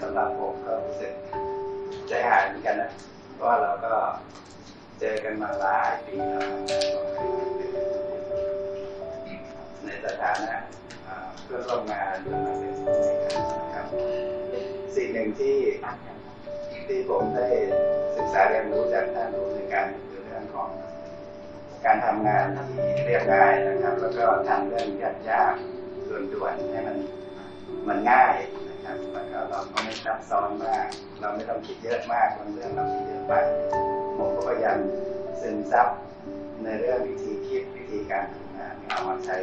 สำหรับผมก็รู้สึกใจหายเหมือนกันนะ เพราะว่าเราก็เจอกันมาหลายปีแล้วในสถานะเพื่อนร่วมงานจนมาเป็นผู้ในวยการนะครับสิ่งหนึ่งที่ที่ผมได้ศึกษาเรียนรู้จากท่านผู้ในการคือเรื่องของการทำงานที่เรียบง่ายนะครับ แล้วก็ทำเรื่องยากๆด่วนๆให้มันมันง่าย ครับแล้วก็เราก็ไม่ซับซ้อนมาก เราไม่ต้องคิดเยอะมากบางเรื่องเราคิดเยอะไปผมก็พยายามซึมซับในเรื่องวิธีคิดวิธีการทำงานเอามาใช้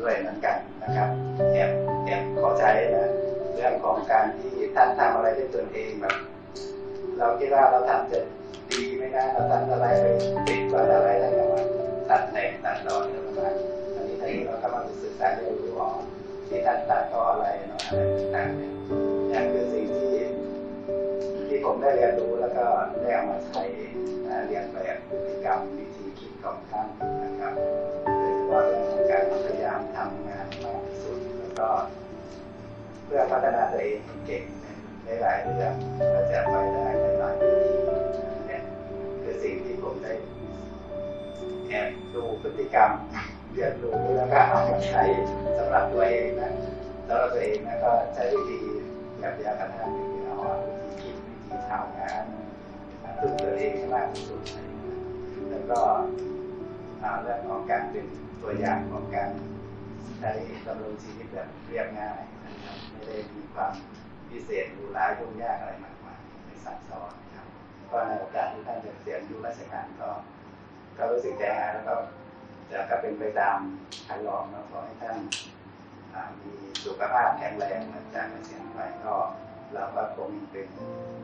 ด้วยเหมือนกันนะครับแอบแอบขอใช้นะเรื่องของการที่ท่านทำอะไรด้วยตนเองแบบเราคิดว่าเราทำจะดีไม่ได้เราทำอะไรไปติดกว่าอะไรแล้วก็มาตัดแต่งตัดต่ออะไรประมาณอันนี้ทีนี้เราก็มาศึกษาเรียนรู้ว่า ที่ท่านตัดต่ออะไรเนาะอะไรต่างๆเนี่ยนี่คือสิ่งที่ที่ผมได้เรียนรู้แล้วก็ได้เอามาใช้เรียนแบบพฤติกรรมวิธีคิดของท่านนะครับโดยเฉพาะเรื่องของการพยายามทำงานมากที่สุดแล้วก็ เพื่อพัฒนาตัวเองเก่งในหลายเรื่องก็จะไปได้ในหลายวิธีเนี่ยคือสิ่งที่ผมได้แอบดูพฤติกรรมเรียนรู้แล้วก็เอามาใช้สำหรับตัว ตัวเองนะก็ใช้วิธีแบบยากระทั่งวิธีเอาวิธีคิดวิธีทำงานฝึกตัวเองให้มากที่สุดแล้วก็เรื่องของการเป็นตัวอย่างของการใช้ดำรงชีวิตแบบเรียบง่ายนะครับไม่ได้มีความพิเศษหรูหรายุ่งยากอะไรมากมายไม่ซับซ้อนนะครับก็ในโอกาสที่ท่านจะเกษียอายุราชการก็ก็รู้สึกใจหายแล้วก็จะก็เป็นไปตามคันลองนะขอให้ท่าน มีสุขภาพแข็งแรงหลังจากเกษียณไปก็เราก็คงเป็น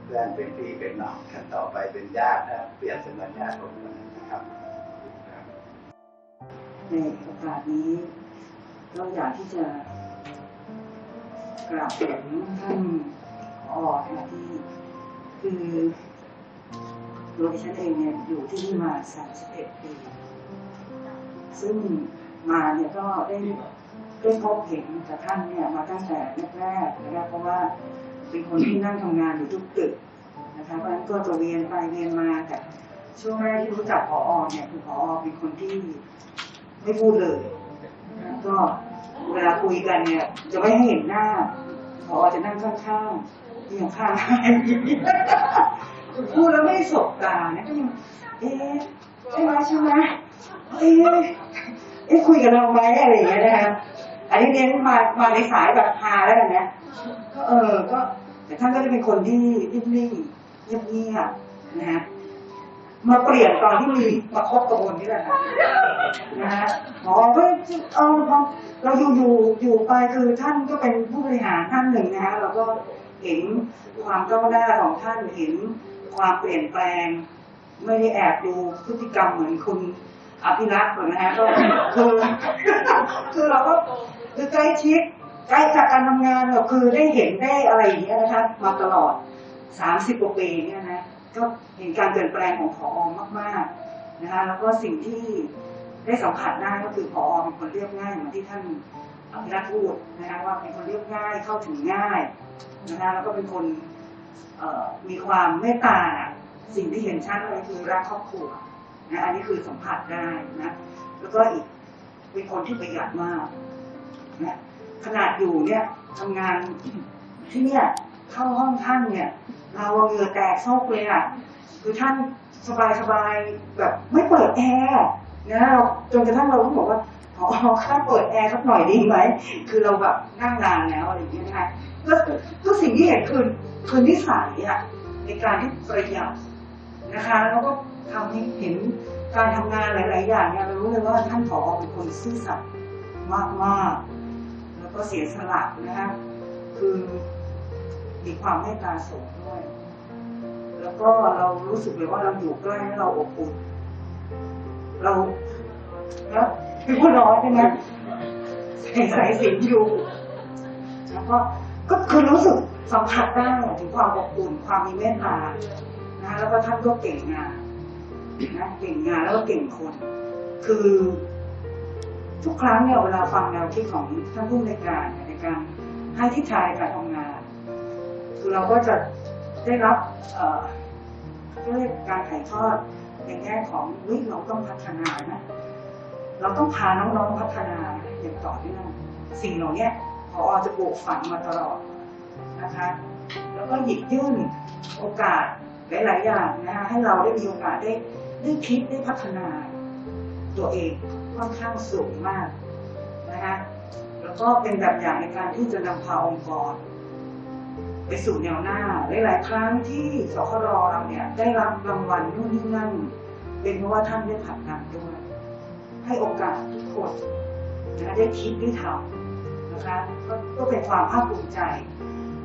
เพื่อนเป็นพี่เป็นน้องกันต่อไปเป็นญาตินะเปรียบเสมือนญาติผมนะครับในโอกาสนี้เราอยากที่จะกราบถึงท่านผอนะคะที่คือตัวดิฉันเองเนี่ยอยู่ที่นี่มา 31 ปี ซึ่งมาเนี่ยก็ได้ ได้พบเห็นกับท่านเนี่ยมาตั้งแต่แรกๆนะคะเพราะว่าเป็นคนที่นั่งทำงานอยู่ทุกตึกนะคะเพราะฉะนั้นก็จะเวียนไปเวียนมาแต่ช่วงแรกที่รู้จักผออเนี่ยคือผอเป็นคนที่ไม่พูดเลยก็เวลาคุยกันเนี่ยจะไม่ให้เห็นหน้าพอจะนั่งข้างๆที่ยังข้างพูดแล้วไม่สบตาเนี่ยก็ยังเอ๊ะใช่ไหมใช่ไหมเอ๊ะเอ๊ะคุยกับเราไหมอะไรอย่างเงี้ยนะคะ อันนี้เน้นมามาในสายแบบฮาแล้วกันนะก็เออก็แต่ท่านก็จะเป็นคนที่นิ่งๆเงียบๆนะฮะมาเปลี่ยนตอนที่มีมาคบกับคนนี่แหละค่ะนะฮะหมอก็เออพอเราอยู่อยู่อยู่ไปคือท่านก็เป็นผู้บริหารท่านหนึ่งนะฮะเราก็เห็นความก้าวหน้าของท่านเห็นความเปลี่ยนแปลง ไม่ได้แอบดูพฤติกรรมเหมือนคุณอภิรักษ์หรอกนะฮะก็คือคือเราก็ คือใกล้ชิดใกล้จากการทำงานเราคือได้เห็นได้อะไรอย่างเงี้ยนะคะมาตลอดสามสิบกว่าปีเนี่ยนะก็เห็นการเปลี่ยนแปลงของพอมากๆนะคะแล้วก็สิ่งที่ได้สัมผัสได้ก็คือพอเป็นคนเรียบง่ายเหมือนที่ท่านอภิรักษ์พูดนะคะว่าเป็นคนเรียบง่ายเข้าถึงง่ายนะคะแล้วก็เป็นคนมีความเมตตาสิ่งที่เห็นชัดเลยคือรักครอบครัวนะอันนี้คือสัมผัสได้นะแล้วก็อีกเป็นคนที่ประหยัดมาก นะขนาดอยู่เนี่ยทำงานที่เนี่ยเข้าห้องท่านเนี่ย เราเหงื่อแตกโซกเลยอะคือท่านสบายสบายแบบไม่เปิดแอร์นะเราจนกระทั่งเราต้องบอกว่าพอค่าเปิดแอร์สักหน่อยดีไหมคือเราแบบนั่งนานแล้วอะไรอย่างเงี้ยนะคะก็ก็สิ่งที่เห็นคือคือนิสัยอะในการที่ประหยัดนะคะแล้วก็ทำให้เห็นการทำงานหลาย ๆ อย่างเนี่ยเรารู้เลยว่าท่านผอเป็นคนซื่อสัตย์มากๆ ก็เสียสละนะคะคือมีความเมตตาสูงด้วย แล้วก็เรารู้สึกเลยว่าเราอยู่ใกล้แล้เราอบอุ่นเราแล้วเป็นผู้น้อยใช่ไหมใส่สายสินอยู่แล้วก็ก็คือรู้สึกสัมผัสได้ถึงความอบอุ่นความมีเมตตานะแล้วก็ท่านก็เก่งงานนะเก่งงานแล้วก็เก่งคน คือ ทุกครั้งเนี่ยเวลาฟังแนวคิดของท่านผู้ในการในการให้ทิศทางในการทำงานคือเราก็จะได้รับเอ่อเรียกการถ่ายทอดในแง่ของวิเราต้องพัฒนานะเราต้องพาน้องๆพัฒนาอย่างต่อเนื่องสิ่งเหล่านี้พอจะปลูกฝังมาตลอดนะคะ แล้วก็หยิบยื่นโอกาสหลายๆอย่างนะคะให้เราได้มีโอกาสได้ได้คิดได้พัฒนาตัวเอง ค่อนข้างสูงมากนะคะแล้วก็เป็นแบบอย่างในการที่จะนำพาองค์กร ไปสู่แนวหน้าหลาย ๆ ครั้งที่สครเราเนี่ยได้รับรางวัลนู่นนี่นั่น เป็นเพราะว่าท่านได้ผลักดันด้วย ให้โอกาสทุกคนนะได้คิดได้ทำนะคะก็ก็เป็นความภาคภูมิใจ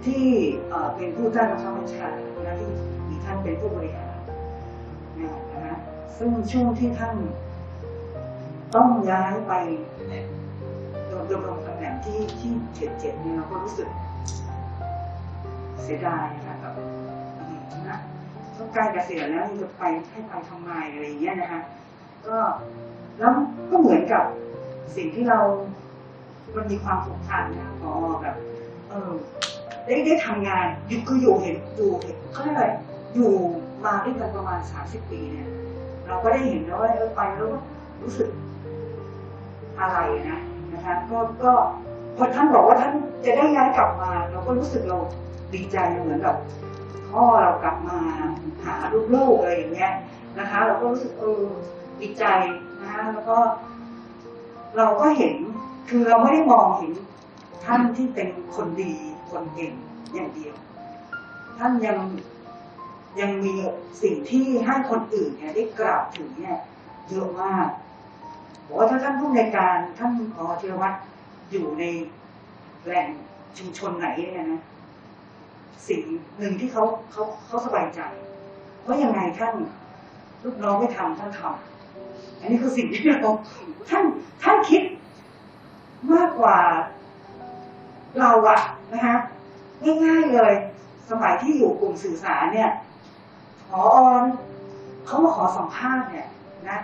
ที่เป็นผู้ใต้บังคับบัญชาและที่มีท่านเป็นผู้บริหารนะคะซึ่งช่วงที่ท่าน ต้องย้ายไปโดนดำรงตำแหน่งที่ที่เจ็ดเจ็ดเนี่ยเราก็รู้สึก เสียดายค่ะแบบนะก็ใกล้เกษียณแล้วจะไปให้ไปทำไมอะไรอย่างเงี้ยนะคะก็แล้วก็เหมือนกับสิ่งที่เรา มันมีความผูกพันนะพอแบบ เออได้ได้ทำงานอยู่คืออยู่เห็นอยู่เห็นเขาเรียกอะไรอยู่มาด้วยกันประมาณสามสิบปีเนี่ย เราก็ได้เห็นแล้วว่าเออไปแล้วก็รู้สึก อะไรนะนะคะก็ก็พอท่านบอกว่าท่านจะได้ย้ายกลับมา เราก็รู้สึกเราดีใจเหมือนแบบพ่อเรากลับมาหาลูกๆอะไรอย่างเงี้ยนะคะ เราก็รู้สึกเออดีใจนะคะแล้วก็ เราก็เห็นคือเราไม่ได้มองเห็นท่านที่เป็นคนดีคนเก่งอย่างเดียว ท่านยังยังมีสิ่งที่ให้คนอื่นเนี่ยได้กล่าวถึงเนี่ยเยอะมาก บอกว่าถ้าท่านผู้ในการท่านพอธีรวัตรอยู่ในแหล่งชุมชนไหนเนี่ยนะสิ่งหนึ่งที่เขาเขาเขาสบายใจว่าะยังไงท่านลูกน้องไม่ทำท่านทำอันนี้คือสิ่งที่เราท่านท่านคิดมากกว่าเราอะนะคะง่ายๆเลย สมัยที่อยู่กลุ่มสื่อสารเนี่ยพอเขามาขอสัมภาษณ์เนี่ยนะ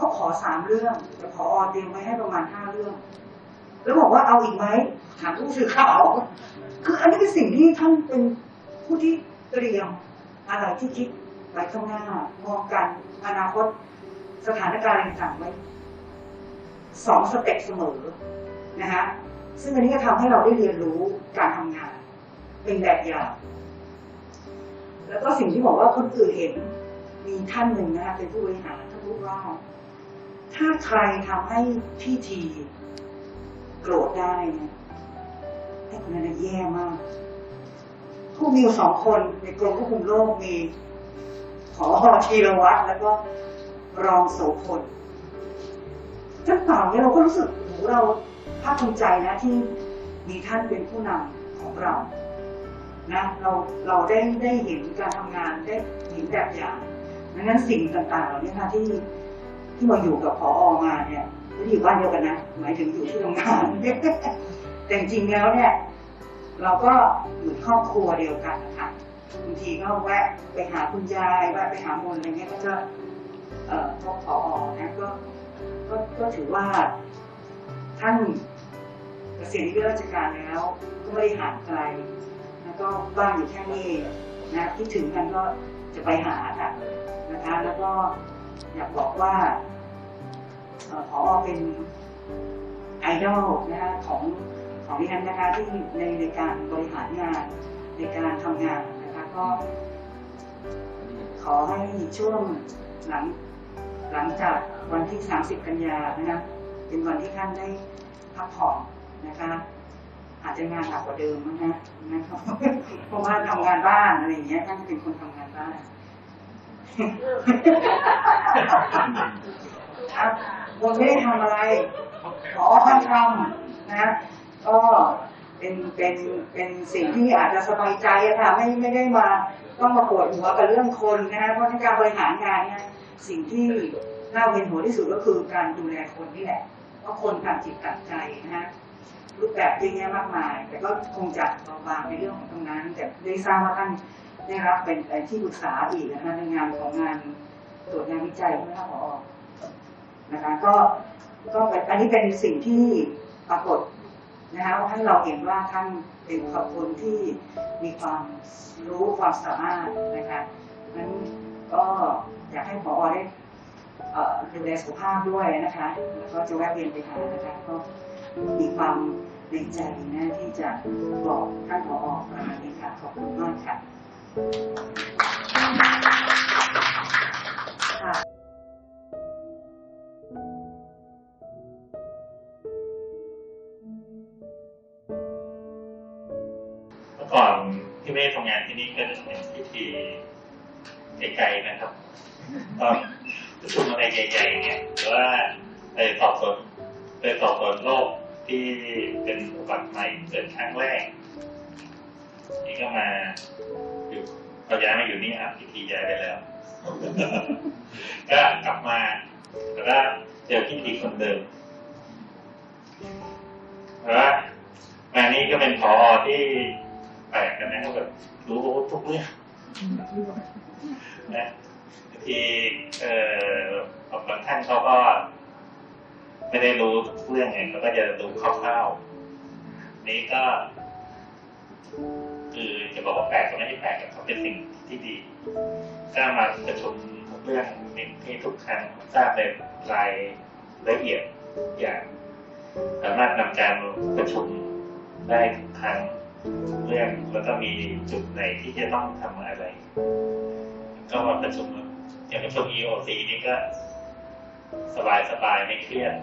เขาขอสามเรื่องแต่พอเตรียมไว้ให้ประมาณห้าเรื่อง แล้วบอกว่าเอาอีกไหมถามผู้สื่อข่าวคืออันนี้เป็นสิ่งที่ท่านเป็นผู้ที่เตรียมอะไรที่คิดไว้ข้างหน้ามองกันอนาคตสถานการณ์ต่างๆไว้สองสเต็ปเสมอนะคะซึ่งอันนี้ก็ทำให้เราได้เรียนรู้การทำงาน เป็นแบบอย่างแล้วก็สิ่งที่บอกว่าคนอื่นเห็น มีท่านหนึ่งนะคะเป็นผู้บริหารท่านพูดว่า ถ้าใครทำให้พี่ทีโกรธได้เนี่ยไอ้คนนั้นนะแย่มากผู้มีอยู่สองคนในกรมควบคุมโรคมีขอธีรวัตรแล้วก็รองโสพลท่านเปล่าเนี่ยเราก็รู้สึกโหเราภาคภูมิใจนะที่มีท่านเป็นผู้นำของเรานะเราเราได้ได้เห็นการทำงานได้เห็นแบบอย่างดังนั้นสิ่งต่างๆเหล่านี้ค่ะที่ ที่มาอยู่กับพออมาเนี่ยไม่ได้อยู่บ้านเดียวกันนะ หมายถึงอยู่ที่ทำงาน แต่จริงๆแล้วเนี่ย เราก็อยู่ครอบครัวเดียวกันนะคะบางทีก็แวะไปหาคุณยายแวะไปหามนอะไรเงี้ยก็จะเอ่อพบพอนะก็ก็ก็ถือว่าท่านเกษียณอายุราชการแล้ว ก็ไม่ได้ห่างไกล แล้วก็บ้านอยู่แค่นี้นะคิดถึงกันก็จะไปหาค่ะนะคะ แล้วก็อยากบอกว่า พอเป็นไอดอลนะคะของของดิฉันนะคะที่ในในการบริหารงานในการทำงานนะคะก็ ขอให้ช่วงหลังหลังจากวันที่ 30 กันยานะคะเป็นวันที่ท่านได้พักผ่อนนะคะอาจจะงานหนักกว่าเดิมนะฮะนะครับเพราะว่าทำงานบ้านอะไรอย่างเงี้ยท่านเป็นคนทำงานบ้านครับ ผมไม่ได้ทำอะไร ขอท่านทำนะ ก็เป็นเป็นเป็นสิ่งที่อาจจะสบายใจอะค่ะ ไม่ไม่ได้มาต้องมาปวดหัวกับเรื่องคนนะฮะเพราะในการบริหารงานเนี่ยสิ่งที่น่าเวียนหัวที่สุดก็คือการดูแลคนนี่แหละเพราะคนต่างจิตต่างใจนะฮะรูปแบบเยอะแยะมากมาย แต่ก็คงจะเบาบางในเรื่องของตรงนั้น แต่ได้ทราบว่าท่านได้รับเป็นเป็นที่ปรึกษาอีกนะคะในงานของงานตรวจงานวิจัยใช่ไหมคะผอ นะคะ ก็ก็เป็นอันนี้เป็นสิ่งที่ปรากฏนะคะให้เราเห็นว่าท่านเป็นบุคคลที่มีความรู้ความสามารถนะคะนั้นก็อยากให้พอได้ดูแลสุขภาพด้วยนะคะแล้วก็จะแวะเวียนไปหานะคะก็มีความในใจนะที่จะบอกท่านผอประมาณนี้ค่ะขอบคุณมากค่ะค่ะ เป็นพิธีไกลๆนะครับตอนประชุมอะไรใหญ่ๆเนี่ยหรือว่าไปสอบสวนไปสอบสวนโรคที่เป็นอุบัติใหม่เกิดครั้งแรก นี่ก็มาอยู่เราย้ายมาอยู่นี่ครับพิธีย้ายไปแล้ว ก็กลับมาแล้วก็เจอพิธีคนเดิมแล้วก็มานี่ก็เป็นพอที่ แปลกกันนะแบบรู้ทุกเรื่องนะบางทีเอ่อบางท่านเขาก็ ไม่ได้รู้ทุกเรื่องไงเขาก็จะรู้คร่าวๆนี่ก็ คือจะบอกว่าแปลกก็ไม่ได้แปลกเขาเป็นสิ่งที่ดีถ้ามาประชุมทุกเรื่องที่ทุกครั้งทราบในรายละเอียดอย่างสามารถนำการประชุมได้ทุกครั้ง เรื่องแล้วก็มีจุดไหนที่จะต้องทำอะไร ก็มาประชุมอย่างประชุม EOC นี่ก็ สบายสบายๆไม่เครียด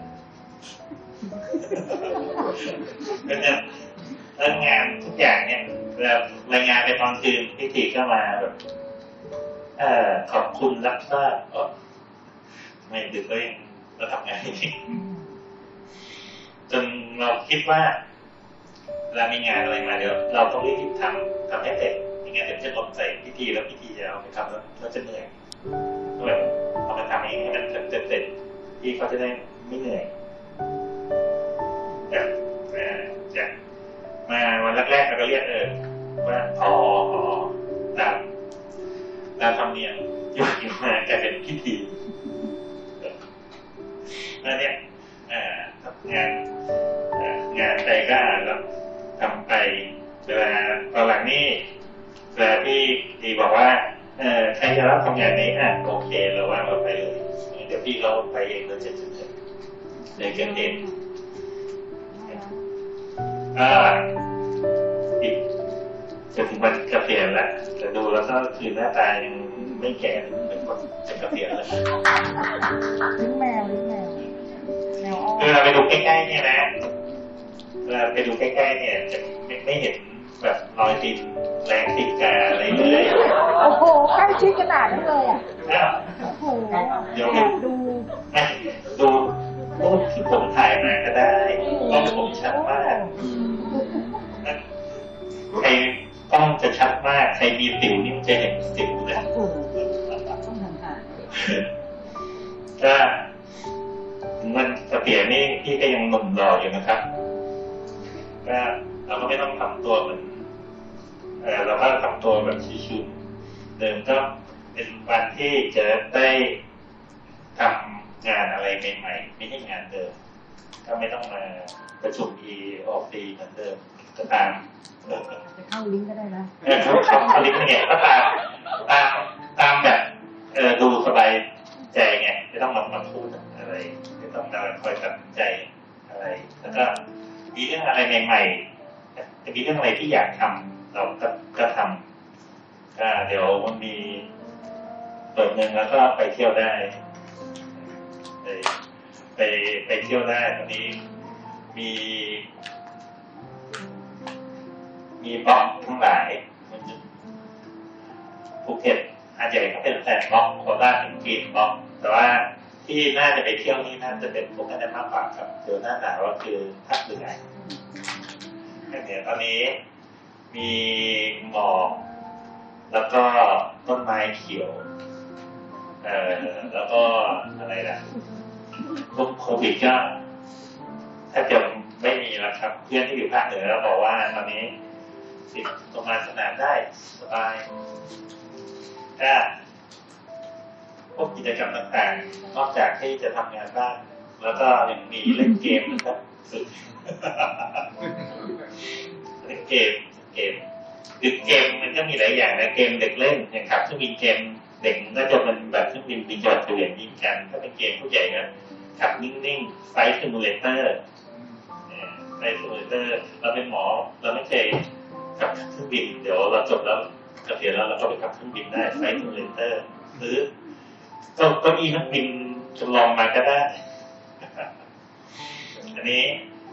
ก็จะเรื่องงานทุกอย่างเนี่ยแบบรายงานไปตอนคืนพิธีก็มาแบบเอ่อขอบคุณรับทราบเออไม่ดึกก็ยังเราทำงานอย่างจนเราคิดว่า เวลามีงานอะไรมาเดี๋ยวเราต้องรีบทำทำให้เสร็จไม่งั้นเดี๋ยวจะหล่นใส่พิธีแล้วพิธีจะเอาไปทำแล้วเราจะเหนื่อยก็แบบเอามาทำเองให้มันเสร็จเสร็จที่เขาจะได้ไม่เหนื่อยจากเอ่อจากมาวันแรกๆเราก็เรียกเออว่าพอพอตามตามธรรมเนียมที่ผ่านมากลายเป็นพิธีแล้วเนี่ยเอ่อทำงานเอ่องานใดก็แล้วทำไป เวลาตอนหลังนี่เวลาที่ดีบอกว่าเอ่อใครจะรับทำงานนี้อะโอเคเราว่าเราไปเลยเดี๋ยวพี่เขาไปเองเราจะเฉยๆเลยเกินเองอ่าอีกจะถึงวันเกษียณแล้วแต่ดูแล้วก็คือหน้าตายังไม่แก่เป็นคนจะเกษียณแล้วลิ้นแมวลิ้นแมวแมวอ้อคือเราไปดูใกล้ๆเนี่ยนะเวลาไปดูใกล้ๆเนี่ยจะไม่ไม่เห็น แบบรอยตีนแรงตีนกาอะไรเลยโอ้โหใกล้ชิดขนาดนั้นเลยอะอ้าวโอ้โหเดี๋ยวแอบดูอะดูรูปที่ผมถ่ายมาก็ได้กล้องผมชัดมาก ใครกล้องจะชัดมาก ใครมีสิวนี่มันจะเห็นสิวเลย โอ้โหต้องห่างก็ถึงวันเกษียณนี่พี่ก็ยังหนุ่มหล่ออยู่นะครับก็ เราก็ไม่ต้องทำตัวเหมือนเออเราก็ทำตัวแบบชิวๆเดิมก็เป็นวันที่จะได้ทำงานอะไรใหม่ๆไม่ใช่งานเดิม ก็ไม่ต้องมาประชุม e ออกดีเหมือนเดิมก็ตามเออจะเข้าลิงก์ก็ได้นะเออเขาเขาเขาเรียกว่าไงก็ตามตามตามแบบเออดูสบายใจไงไม่ต้องมามาพูดอะไรไม่ต้องมาคอยตัดสินใจอะไร แล้วก็มีเรื่องอะไรใหม่ ๆ จะมีเรื่องอะไรที่อยากทำเราก็ก็ทำเดี๋ยวมันมีเปิดเงินแล้วก็ไปเที่ยวได้ ไปไปไปเที่ยวได้ตอนนี้มี มีบล็อกทั้งหลายมันจะภูเก็ตอาจจะเป็นแฟนบล็อกโคราชเป็นกรีนบล็อก แต่ว่าที่น่าจะไปเที่ยวนี่น่าจะเป็นพวกนั้นมากกว่าครับเดี๋ยวหน้าหนาวก็คือภาคเหนือ อย่างเนี้ยตอนนี้มีหมอกแล้วก็ต้นไม้เขียว เอ่อแล้วก็อะไรนะพวกโควิดก็ถ้าจะไม่มีแล้วครับ เพื่อนที่อยู่ภาคเหนือเราบอกว่าตอนนี้สิบประมาณสนามได้สบายถ้าพวกกิจกรรมต่างๆ นอกจากที่จะทำงานบ้าน แล้วก็ยังมีเล่นเกมนะครับ สุดเกมเกมคือเกมมันก็มีหลายอย่างนะเกมเด็กเล่นอย่างขับเครื่องบินเกมเด็กก็จะเป็นแบบเครื่องบินบินจอดเฉลี่ยยิงกันถ้าเป็นเกมผู้ใหญ่ก็ขับนิ่งๆไฟซิมูเลเตอร์ไฟซิมูเลเตอร์เราเป็นหมอเราไม่เคยขับเครื่องบินเดี๋ยวเราจบแล้วเกษียณแล้วเราก็ไปขับเครื่องบินได้ไฟซิมูเลเตอร์หรือก็เก็อีนักบินจำลองมาก็ได้ อันนี้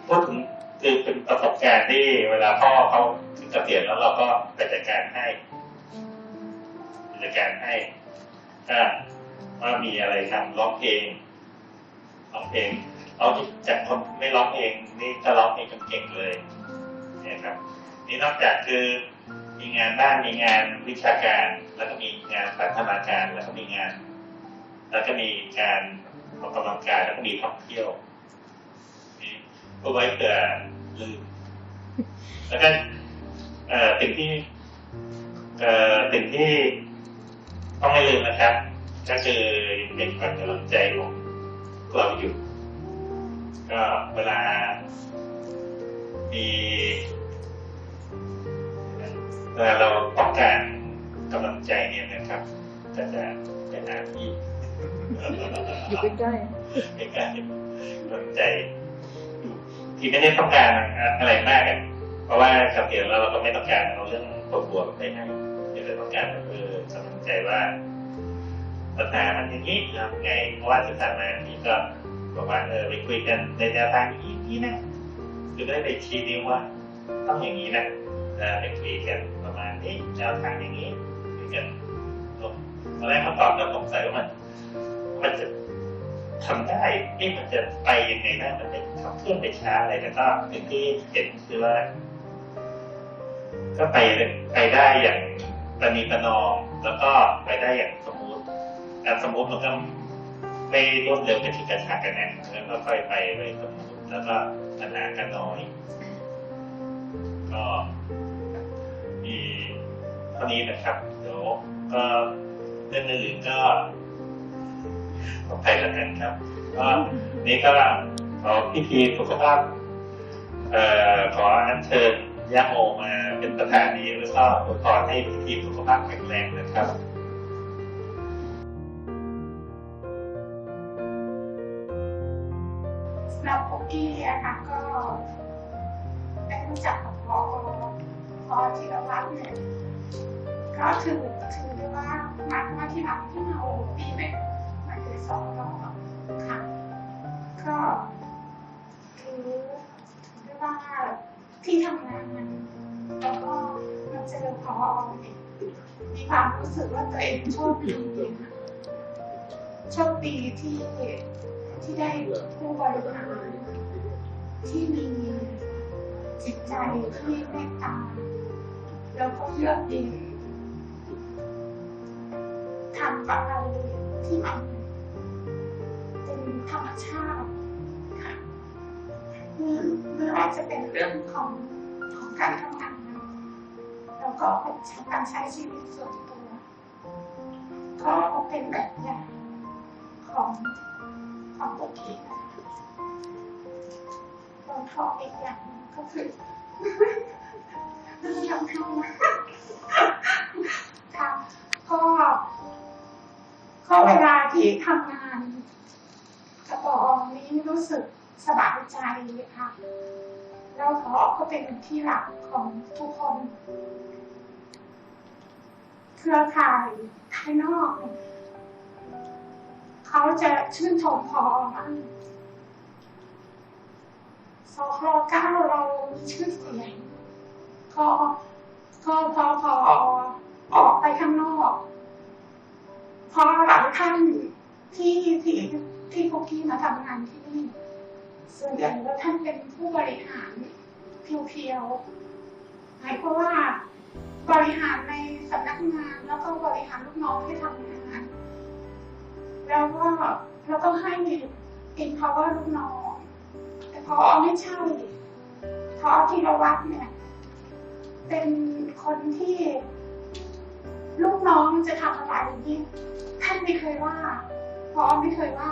พูดถึงคือเป็นประสบการณ์ที่เวลาพ่อเขาถึงเกษียณแล้วเราก็ไปจัดการให้จัดการให้ถ้าว่ามีอะไรทำร้องเพลงร้องเพลงเอาจากคนไม่ร้องเพลงนี่ก็ร้องเพลงจนเก่งเลยเนี่ยครับ นี่นอกจากคือมีงานบ้านมีงานวิชาการ แล้วก็มีงานพัฒนาการแล้วก็มีงาน แล้วก็มีการออกกำลังกายแล้วก็มีท่องเที่ยว ก็ไว้เผื่อลืมแล้วก็เอ่อสิ่งที่เอ่อสิ่งที่ต้องไม่ลืมนะครับ ก็คือเป็นขวัญกำลังใจของเราอยู่ ก็เวลา มีเวลาเราต้องการกำลังใจเนี่ยนะครับก็จะไปหาที่อยู่ใกล้ในการสนใจ ที่ไม่ได้ต้องการอะไรมากเพราะว่าขับเขียนแล้วเราก็ไม่ต้องการเอาเรื่องปวดหัวไปให้แต่เราต้องการก็คือกำลังใจว่าปัญหามันอย่างนี้ทำไง เพราะว่าที่ผ่านมานี่ก็บอกว่าเออไปคุยกันในแนวทางยี้นี่นะคือได้ไปชี้นิ้วว่าต้องอย่างนี้นะไปคุยกันประมาณนี้แนวทางอย่างนี้คุยกันตอนแรกเขาตอบก็สงสัยว่ามันมันจะ ทำได้เอ๊ะมันจะไปยังไงนะมันจะขับเคลื่อนไปช้าอะไรแต่ก็สิ่งที่เห็นคือว่า ก็ไปไปได้อย่างประนีประนอมแล้วก็ไปได้อย่างสมูทแต่สมูทมันก็ไม่รวดเร็วเป็นที่กระชากกันแน่แล้วก็ค่อยไปไปสมูทแล้วก็ปัญหากันน้อย ก็มีเท่านี้นะครับเดี๋ยวก็เรื่องอื่นก็ ขอไปแล้วกันครับก็นี่ก็ขอพิธีสุขภาพเอ่อขออัญเชิญย่าโมมาเป็นประธานนี้แล้วก็อวยพรให้พิธีสุขภาพแข็งแรงนะครับสำหรับปุกกี้อะค่ะก็ได้รู้จักกับพอพอธีรวัตรเนี่ยก็ถือถือว่ามามาที่หลังที่มาโอปีไม่ สอนเราค่ะ ก็ถือถือได้ว่าที่ทำงานมันแล้วก็มาเจอพอมีความรู้สึกว่าตัวเองโชคดีโชคดีที่ที่ได้ผู้บริหารที่มีจิตใจที่เมตตาแล้วก็เลือกดีทำอะไรที่มัน ธรรมชาติค่ะไม่ไม่ว่าจะเป็นเรื่องของของการทำงานแล้วก็เป็นการใช้ชีวิตส่วนตัว ก็เป็นแบบอย่างของของตัวเองแล้วก็อีกอย่างหนึ่งก็คือทำให้ค่ะก็ก็เวลาที่ทำงานกระป องนี้รู้สึกสบายใจค่ะแล้วพอก็เป็นที่รักของทุกคน เครือข่ายภายนอกเนี่ยเขาจะชื่นชมพอมากสคเก้าเรามีชื่อเสียงก็ก็พอพอออกไปข้างนอก พอหลังท่านที่ที่ ที่พวกกี้มาทำงานที่นี่ส่วนใหญ่แล้วท่านเป็นผู้บริหารเพียวๆหมายความว่าบริหารในสำนักงานแล้วก็บริหารลูกน้องที่ทำงานแล้วก็แล้วก็ให้อินพาวเวอร์ลูกน้อง แต่พอไม่ใช่พอธีรวัตรเนี่ย เป็นคนที่ลูกน้องจะทำอะไรนี่ท่านไม่เคยว่าพอไม่เคยว่า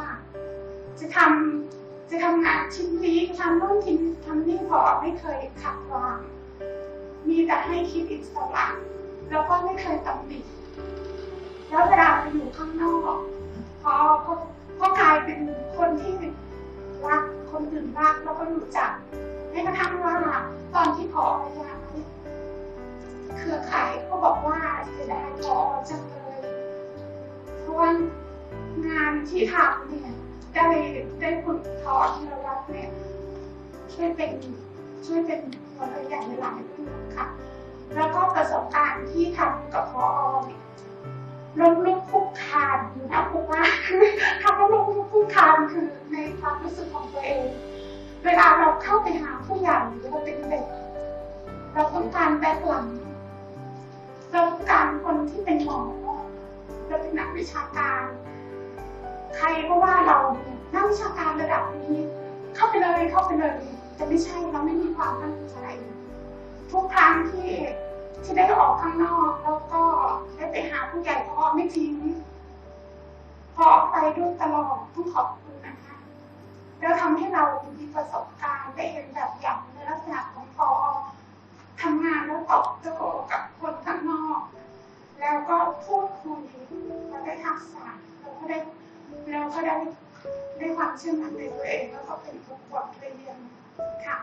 จะทำจะทำงานชิ้นนี้ทำโน่นชิ้นทำนี่พอไม่เคยขัดวางจะให้คิดอิสระแล้วก็ไม่เคยตำหนิแล้วเวลาไปอยู่ข้างนอกพอพอพอกลายเป็นคนที่รักคนอื่นรักแล้วก็รู้จักแม้กระทั่งว่าตอนที่พอย้ายเครือข่ายก็บอกว่าเสียดายพอจังเลยเพราะว่างานที่ทำเนี่ย ได้ได้คุณทอที่เรารักเนี่ยช่วยเป็นช่วยเป็นตัวอย่างหลายเรื่องค่ะ แล้วก็ประสบการณ์ที่ทำกับพอเนี่ยล้มลุกคุกคานอยู่นะครูว่าคำว่าล้มลุกคุกคานคือในความรู้สึกของตัวเอง เวลาเราเข้าไปหาผู้ใหญ่หรือเราเป็นเด็ก เราต้องการแบ็คหลังเราต้องการคนที่เป็นหมอเราเป็นนักวิชาการ ใครก็ว่าเราเนี่ยนักวิชาการระดับนี้ เข้าไปเลยเข้าไปเลยแต่ไม่ใช่เราไม่มีความมั่นใจทุกครั้งที่ที่ได้ออกข้างนอกแล้วก็ได้ไปหาผู้ใหญ่พ่อไม่ทิ้งพอไปด้วยตลอดต้องขอบคุณนะคะแล้วทำให้เรามีประสบการณ์ได้เห็นแบบอย่างในลักษณะของพอทำงานแล้วตอบโต้กับคนข้างนอก แล้วก็พูดคุยเราได้ทักษะเราก็ได้ เราก็ได้ได้ความเชื่อมั่นในตัวเองแล้วก็เป็นบทเรียนค่ะ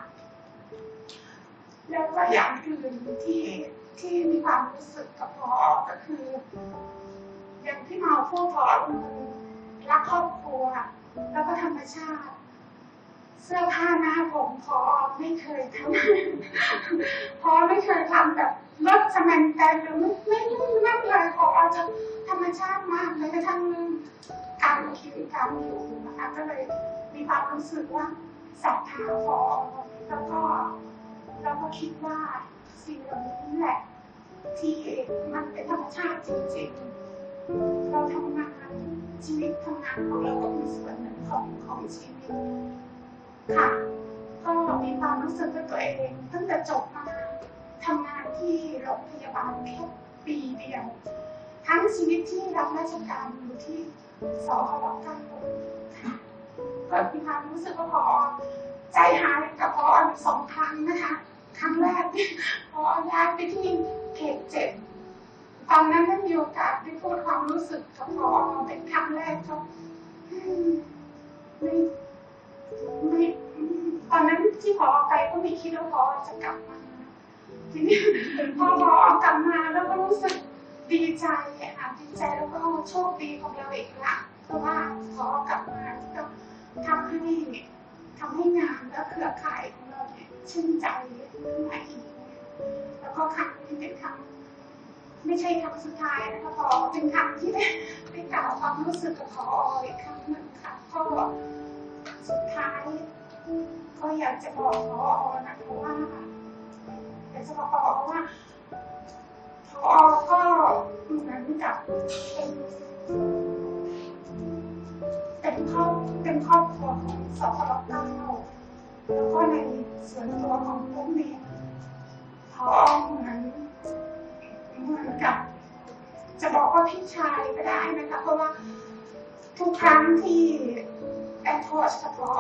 แล้วก็อย่างอื่นที่ที่มีความรู้สึกกับพอก็คือ อย่างที่เมาพูดพอรักครอบครัว แล้วก็ธรรมชาติ เสื้อผ้าหน้าผมพอไม่เคยทำพอไม่เคยทำแบบลดสแมนแตนหรือไม่ไม่ไม่เลยพอจะธรรมชาติมากเลยกระทั่ง การคิดการอยู่นะคะก็เลยมีความรู้สึกว่าศรัทธาพอแล้วก็แล้วก็คิดว่าสิ่งเหล่านี้แหละที่มันเป็นธรรมชาติจริงๆ เราทำงานชีวิตทำงานของเราก็เป็นส่วนหนึ่งของของชีวิตค่ะ ก็มีความรู้สึกกับตัวเองตั้งแต่จบมาทำงานที่โรงพยาบาลแค่ปีเดียว ทั้งชีวิตที่รับราชการอยู่ที่ สอพเก้าค่ะก็มีความรู้สึกว่าพอใจหายกับพอสองครั้งนะคะ ครั้งแรกพอย้ายไปที่เขตเจ็ดตอนนั้นได้มีโอกาสได้พูดความรู้สึกกับพอเป็นครั้งแรกก็ไม่ไม่ตอนนั้นที่พอไปก็ไม่คิดว่าพอจะกลับมาทีนี้พอพอกลับมาแล้วก็รู้สึกดีใจค่ะดีใจแล้วก็ โชคดีของเราอีกละเพราะว่าพอกลับมาก็ทำให้ทำให้งานและเครือข่ายของเราเนี่ยชื่นใจขึ้นมาอีกแล้วก็ครั้งนี้เป็นครั้งไม่ใช่ครั้งสุดท้ายนะคะพอเป็นครั้งที่ได้ได้กล่าวความรู้สึกกับพออีกครั้งหนึ่งค่ะก็สุดท้าย ก็อยากจะบอกพอนะคะว่าอยากจะบอกพอว่า พอก็เหมือนกับเป็นเป็นครอบเป็นครอบครัวของสพรเก้าแล้วก็ในส่วนตัวของพวกเนี่ยพอเหมือนเหมือนกับ จะบอกว่าพี่ชายก็ได้นะคะเพราะว่าทุกครั้งที่แอนโทสกับพอ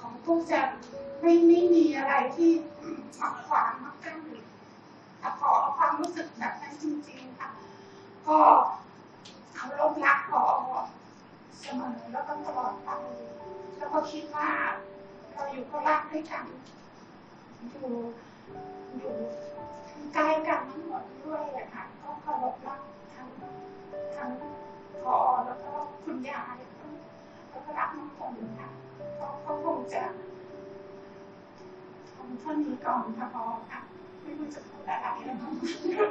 ของพวกจะไม่ไม่มีอะไรที่มาขวางมา กั้นแต่พอความรู้สึกแบบนั้นจริงๆค่ะ ก็เขาลบรักพอเสมอแล้วก็ตลอดไปแล้วก็คิดว่า เราอยู่ก็รักด้วยกันอยู่อยู่ใกล้กันทั้งหมดด้วยอะค่ะก็เคารพรักทั้งทั้งพอแล้วก็คุณยายแล้วก็รักน้องผมค่ะก็ก็คงจะทำเท่านี้ก่อนค่ะพอค่ะ 来把别么来的人